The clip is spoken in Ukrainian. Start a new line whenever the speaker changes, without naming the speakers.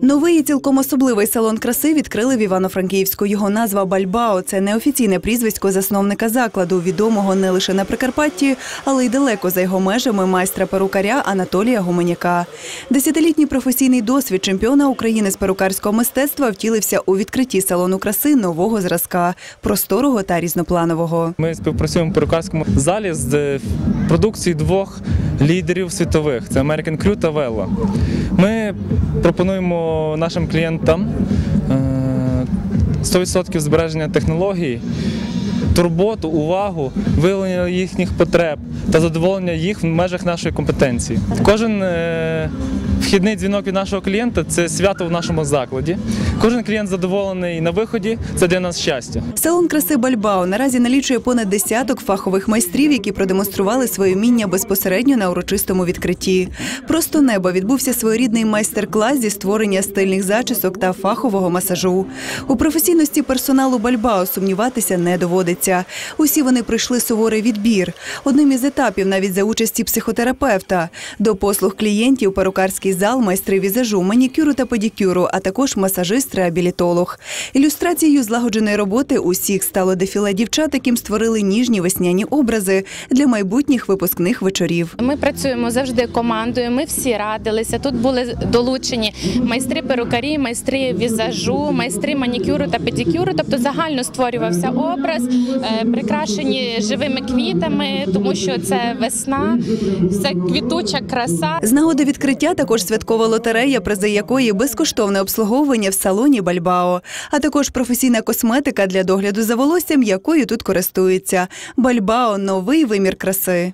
Новий і цілком особливий салон краси відкрили в Івано-Франківську. Його назва Бальбао це неофіційне прізвисько засновника закладу, відомого не лише на Прикарпатті, але й далеко за його межами майстра перукаря Анатолія Гуменяка. Десятилітній професійний досвід чемпіона України з перукарського мистецтва втілився у відкритті салону краси нового зразка, просторого та різнопланового.
Ми співпрацюємо в перукарському залі з е, продукцією двох лідерів світових це American Crew та Velo. Ми пропонуємо нашим клієнтам е, 100% збереження технологій, турботу, увагу, виявлення їхніх потреб та задоволення їх в межах нашої компетенції. Кожен е, вхідний дзвінок від нашого клієнта це свято в нашому закладі. Кожен клієнт задоволений на виході це для нас щастя.
Салон краси Бальбао наразі налічує понад десяток фахових майстрів, які продемонстрували своє вміння безпосередньо на урочистому відкритті. Просто небо відбувся своєрідний майстер-клас зі створення стильних зачісок та фахового масажу. У професійності персоналу Бальбао сумніватися не доводиться. Усі вони пройшли суворий відбір. Одним із етапів навіть за участі психотерапевта. До послуг клієнтів перукарський зал, майстри візажу, манікюру та педикюру, а також масажист реабілітолог. Ілюстрацією злагодженої роботи усіх стало дефіле дівчат, яким створили ніжні весняні образи для майбутніх випускних вечорів.
Ми працюємо завжди командою. Ми всі радилися. Тут були долучені майстри перукарі, майстри візажу, майстри манікюру та педикюру. Тобто загально створювався образ, прикрашені живими квітами, тому що це весна, це квітуча краса.
З нагоди відкриття також святкова лотерея, призи якої безкоштовне обслуговування в салоні Бальбао, а також професійна косметика для догляду за волоссям, якою тут користуються. Бальбао новий вимір краси.